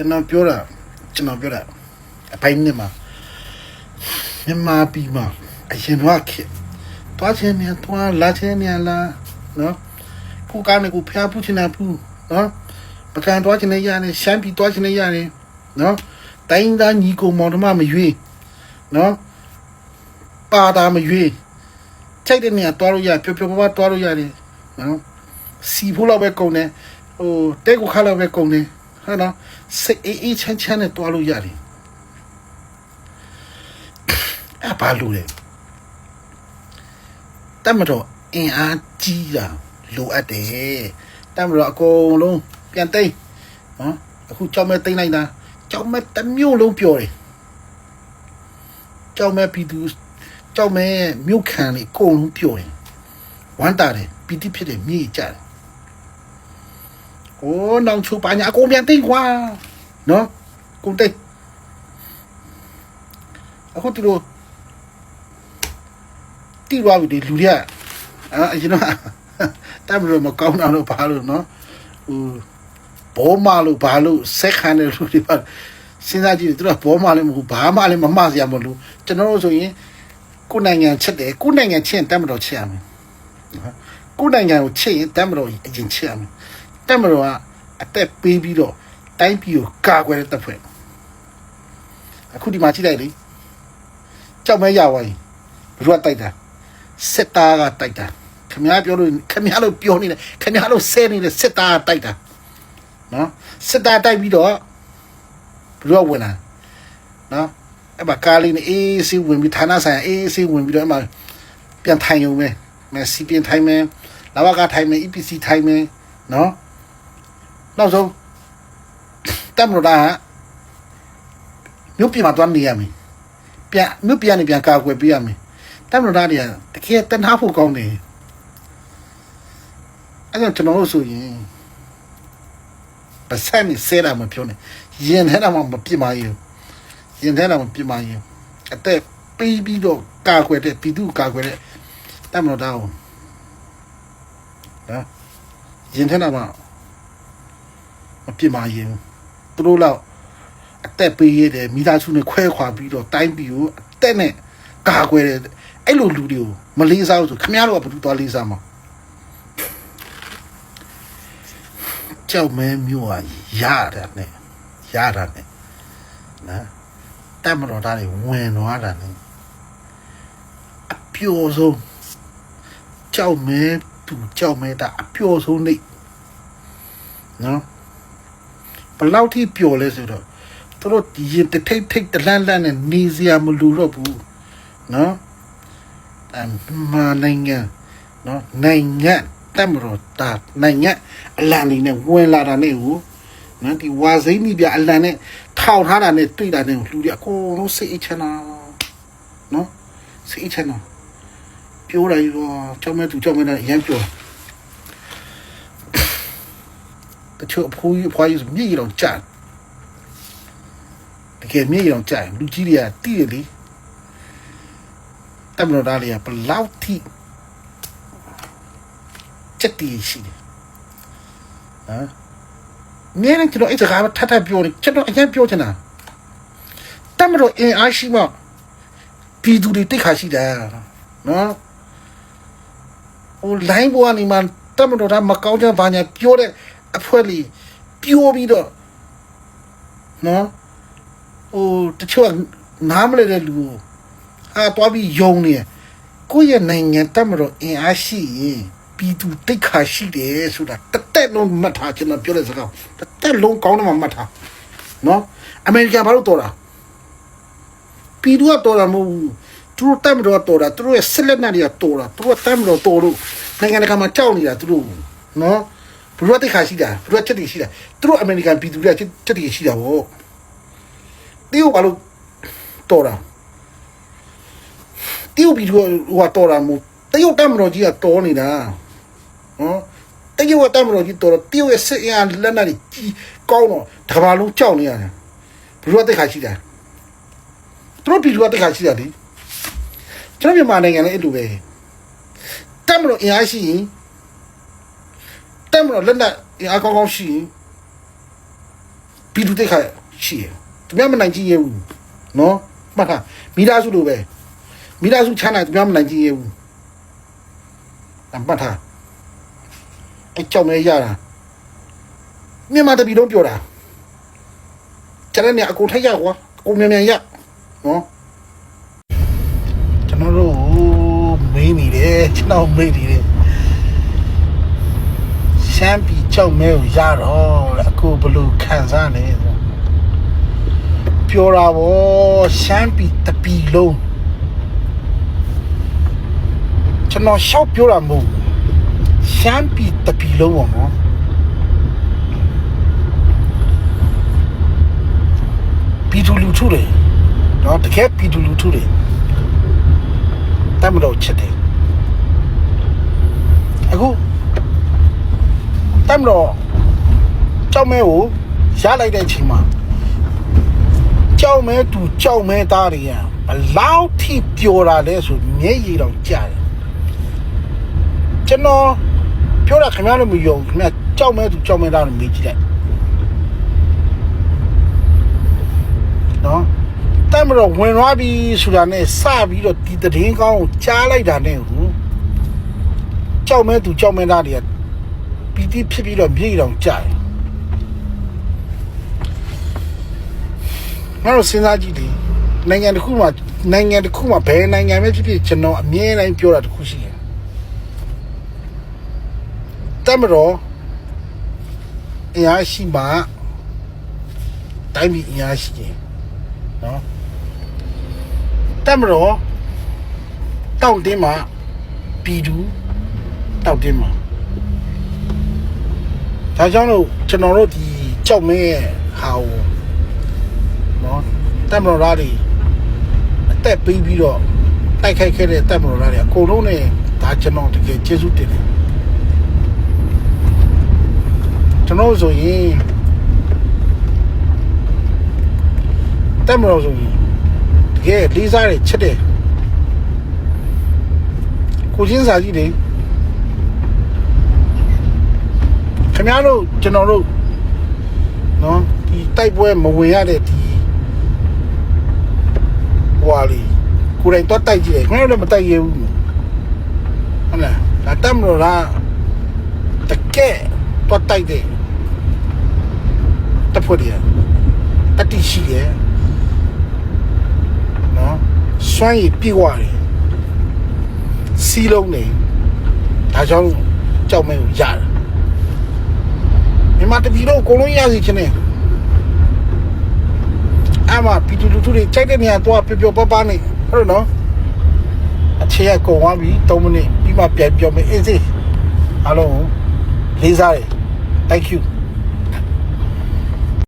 ကျွန်တော်ပြောတာကျွန်တော်ပြောတာအပိုင်းနဲ့မှာမြန်မာပြည်မှာအရင်တော့ခေတ်တွားချင်းမြန်တွားလာချင်းမြန်လာနော်ကိုကလည်းကိုဖျားဖူးချင်တာဖူးနော်ပကံတွားချင်နေရတယ်ရှမ်းပြည်တွားချင်နေရတယ်နော်တိုင်းသားညီကိုမောင်နှမမရွေးနော်ပါတာမရွေးချိုက်တဲ့နေရာတွားလို့ရပျော်ပျော်ပါးပါးတွားလို့ရတယ်နော်စီဖို့တော့ပဲကုန်တယ်ဟိုတဲကိုခါတော့ပဲကုန်တယ်ဟုတ်နော် စိတ်အေးအေးချမ်းချမ်းနဲ့တွားလို့ရတယ်အဘာလို့လဲတမတော့အင်အားကြီးတာလိုအပ်တယ်တမတော့အကုန်လုံးပြန်သိမ်းနော်အခုကြောက်မဲ့သိမ်းလိုက်တာကြောက်မဲ့တစ်မျိုးလုံးပြောတယ်ကြောက်မဲ့ပြည်သူကြောက်မဲ့မြို့ခံတွေအကုန်လုံးပြောတယ်ဝမ်းတာတယ်ပီတိဖြစ်တယ်မြေကြတယ် โอ้น้องชูปาညာအကုန်ပြန်သိမ်းကွာနော်ကုန်သိမ်းအခုသူတို့တိရွာပြီဒီလူတွေကအာအရင်တော့တမ်းလို့မကောင်းတာလို့ဘာလို့နော်ဟိုဘောမလို့ဘာလို့ဆက်ခံတယ်လူတွေပါစဉ်းစားကြည့်သူတို့ကဘောမလည်းမဟုတ်ဘာမှလည်းမမစရာမလိုကျွန်တော်တို့ဆိုရင်ကိုယ်နိုင်ငံချက်တယ်ကိုယ်နိုင်ငံချက်ရင်တမ်းမတော်ချက်ရမယ်နော်ကိုယ်နိုင်ငံကိုချက်ရင်တမ်းမတော်အရင်ချက်ရမယ် တမ်းမတော်ကအသက်ပေးပြီးတော့တိုင်းပြည်ကိုကာကွယ်တဲ့တပ်ဖွဲ့အခုဒီမှာကြည့်လိုက်လေကြောက်မဲရဝိုင်းဘယ်သူကတိုက်တာစစ်သားကတိုက်တာခင်ဗျားပြောလို့ခင်ဗျားလို့ပြောနေတယ်ခင်ဗျားလို့ဆဲနေတယ်စစ်သားကတိုက်တာနော်စစ်သားတိုက်ပြီးတော့ဘယ်သူကဝင်လာနော်အဲ့မှာကားလေးနဲ့အေးဆေးဝင်ပြီးဌာနဆိုင်ရာအေးဆေးဝင်ပြီးတော့အဲ့မှာပြန်ထိုင်ရုံပဲမက်ဆီပြန်ထိုင်မယ်လာဝကထိုင်မယ် EPC ထိုင်မယ်နော် နောက်ဆုံးတက်မလို့တာကမြို့ပြည်မှာတွားနေရမယ်ပြန်မြို့ပြည်ကနေပြန်ကာကွယ်ပေးရမယ်တက်မလို့တာတွေကတကယ်တန်ထားဖို့ကောင်းတယ်အဲ့တော့ကျွန်တော်တို့ဆိုရင်ပတ်စံနေဆဲတာမပြောနဲ့ရင်ထဲတာမှမပြစ်မရင်ရင်ထဲတာမှပြစ်မရင်အသက်ပြီးပြီးတော့ကာကွယ်တဲ့ပြည်သူကာကွယ်တဲ့တက်မလို့တာကိုနော်ရင်ထဲတာမှ မပြစ်မရင်သူတို့တော့အသက်ပေးရတယ်မိသားစုနဲ့ခွဲခွာပြီးတော့တိုင်းပြည်ကိုအသက်နဲ့ကာကွယ်တဲ့အဲ့လိုလူတွေကိုမလေးစားဘူးဆိုခင်ဗျားတို့ကဘယ်သူသွားလေးစားမှာကြောက်မဲမျိုးဟာရတာနဲ့ရတာနဲ့နော်တမတော်သားတွေဝင်သွားတာနဲ့အပျော်ဆုံးကြောက်မဲသူကြောက်မဲတာအပျော်ဆုံးနေနော် ဘယ်လောက်ထိပျော်လဲဆိုတော့သူတို့ဒီရင်တစ်ထိတ်ထိတ်တလန်းလန်းနဲ့နေစရာမလိုတော့ဘူးနော်အမနိုင်ငံနော်နိုင်ငံတမတော်တာနိုင်ငံအလံနေနဲ့ဝင်လာတာနဲ့ဟိုနော်ဒီဝါစိမ့်မိပြအလံနဲ့ထောက်ထားတာနဲ့တွေ့တာနဲ့လူတွေအကုန်လုံးစိတ်အချမ်းသာနော်စိတ်အချမ်းသာပြောလိုက်ရောကြောက်မဲ့သူကြောက်မဲ့နဲ့ရမ်းပြောတ ချို့အဖိုးကြီးအဖွားကြီးဆိုမြေကြီးတော့ကြာတကယ်မြေကြီးတော့ကြာလူကြီးတွေကတိတယ်လေတမလို့သားလေးကဘလောက်ထိချက်တီရှိတယ်ဟမ်နည်းနည်းကျွန်တော်အဲ့စကားထပ်ထပ်ပြောနေကျွန်တော်အရင်ပြောချင်တာတမလို့အင်အားရှိမှပြည်သူတွေတိတ်ခါရှိတယ်နော်ဟို line ပေါ်ကနေမှတမလို့ဒါမကောင်းချင်ဘာညာပြောတဲ့ အဖွဲလေးပြောပြီးတော့နော်ဟိုတချို့ကနားမလဲတဲ့လူကိုအာတွားပြီးယုံနေကိုယ့်ရဲ့နိုင်ငံတမလို့အင်အားရှိရင်ပြည်သူတိတ်ခါရှိတယ်ဆိုတာတစ်တက်လုံးမှတ်ထားကျွန်တော်ပြောတဲ့စကားတစ်တက်လုံးကောင်းတယ်မှမှတ်ထားနော်အမေရိကန်ဘာလို့တော်တာပြည်သူကတော်တာမဟုတ်ဘူးသူတို့တက်မတော်တော်တာသူတို့ရဲ့စစ်လက်နက်တွေကတော်တာသူတို့ကတက်မတော်တော်လို့နိုင်ငံတကာမှာကြောက်နေတာသူတို့နော် ဘယ်လိုတိတ်ခါရှိတာဘယ်လိုချက်တည်ရှိတာသူတို့အမေရိကန်ပြည်သူတွေကချက်တည်ရှိတာဗောတေးဘာလို့တော်တာတေးပြည်သူကဟိုတော်တာမို့တရုတ်တက်မတော်ကြီးကတော်နေတာနော်တရုတ်တက်မတော်ကြီးတော်တော့တရုတ်ရဲ့စစ်အင်အားလက်နက်တွေကြီးကောင်းတော့တကဘာလုံးကြောက်နေရတယ်ဘယ်လိုတိတ်ခါရှိတာသူတို့ပြည်သူကတိတ်ခါရှိတာလေကျွန်တော်မြန်မာနိုင်ငံလည်းအဲ့လိုပဲတက်မတော်အင်အားရှိရင်တက် မတော်လက်နက်အင်အားကောင်းကောင်းရှိရင်ဘပြည်သူတိတ်ခါရှိရသူများမနိုင်ကြည့်ရဘူးနော်မှတ်တာမိသားစုလိုပဲမိသားစုချမ်းသာသူများမနိုင်ကြည့်ရဘူးအမှတ်တာအကြောင်းမဲရတာမြန်မာတပီလုံးပြောတာကျန်တဲ့နေအကုန်ထိုက်ရကွာအကုန်မြန်မြန်ရနော်ကျွန်တော်တို့မေးနေတယ်ကျွန်တော်မေးနေတယ်ရှ မ်းပြည်ကြောက်မဲကိုရတော့အခုဘလို့ခံစားနေဆိုပြောတာဗောရှမ်းပြည်တပီလုံးကျွန်တော်ရှောက်ပြောတာမဟုတ်ဘူးရှမ်းပြည်တပီလုံးပေါ့နော်ပြည်သူလူထုတွေနော်တကယ်ပြည်သူလူထုတွေတမ်းမတော့ချက်တယ်အခု တက်မတော်ကြောက်မဲကိုရလိုက်တဲ့အချိန်မှာကြောက်မဲသူကြောက်မဲသားတွေကဘလောက်ထိပျော်တာလဲဆိုမျက်ရည်တော့ကြာတယ်ကျွန်တော်ပြောတာခင်ဗျားတို့မယုံခင်ဗျားကြောက်မဲသူကြောက်မဲသားတွေမေးကြည့်လိုက်နော်တက်မတော်ဝင်သွားပြီဆိုတာနဲ့စပြီးတော့ဒီတည်င်းကောင်းကိုကြားလိုက်တာနဲ့ဟိုကြောက်မဲသူကြောက်မဲသားတွေက ပီတိဖြစ်ပြီးတော့မြေတောင်ကြတယ်ငါတို့စဉ်းစားကြည့်ဒီနိုင်ငံတစ်ခုမှာနိုင်ငံတစ်ခုမှာဘယ်နိုင်ငံပဲဖြစ်ဖြစ်ကျွန်တော်အမြဲတမ်းပြောတာတစ်ခုရှိတယ်တမတော်အရာရှိမှတိုင်းပြည်အရာရှိတယ်နော်တမတော်တောက်တင်းမှာပြည်သူတောက်တင်းမှာ ဒါကြောင့်လို့ကျွန်တော်တို့ဒီကြောက်မင်းရဲ့ဟာကိုနော်တက်မတော်သားတွေအသက်ပေးပြီးတော့တိုက်ခိုက်ခဲ့တဲ့တက်မတော်သားတွေအကုန်လုံးနဲ့ဒါကျွန်တော်တကယ်ကျေးဇူးတင်တယ်ကျွန်တော်ဆိုရင်တက်မတော်ဆိုရင်တကယ်လေးစားတယ်ချက်တယ်ကိုချင်းစာကြီးတွေ ခင်ဗျားတို့ကျွန်တော်တို့နော်ဒီတိုက်ပွဲမဝင်ရတဲ့ဒီဟွာလီကိုယ်တိုင်တော့တိုက်ကြည့်တယ်ခင်ဗျားတို့လည်းမတိုက်ရဘူးဟုတ်လားဒါတမ်းလို့လားတကယ်တော့တိုက်တယ်တဖို့တယ်တတိရှိတယ်နော်စွမ်းရည်ပြေဝတယ်စီးလုံးနေဒါကြောင့်ကြောက်မဲကိုရတယ် မြန်မာတပြည်လုံးအကုန်လုံးရစီချင်တယ်အမပီတူလူတူတွေကြိုက်တဲ့နေရာတော့ပျော်ပျော်ပါးပါးနေဟုတ်တယ်နော်အခြေရကုန်သွားပြီ3မိနစ်ပြီးမှပြန်ပြောမယ်အေးစေးအားလုံးလေးစားတယ် thank you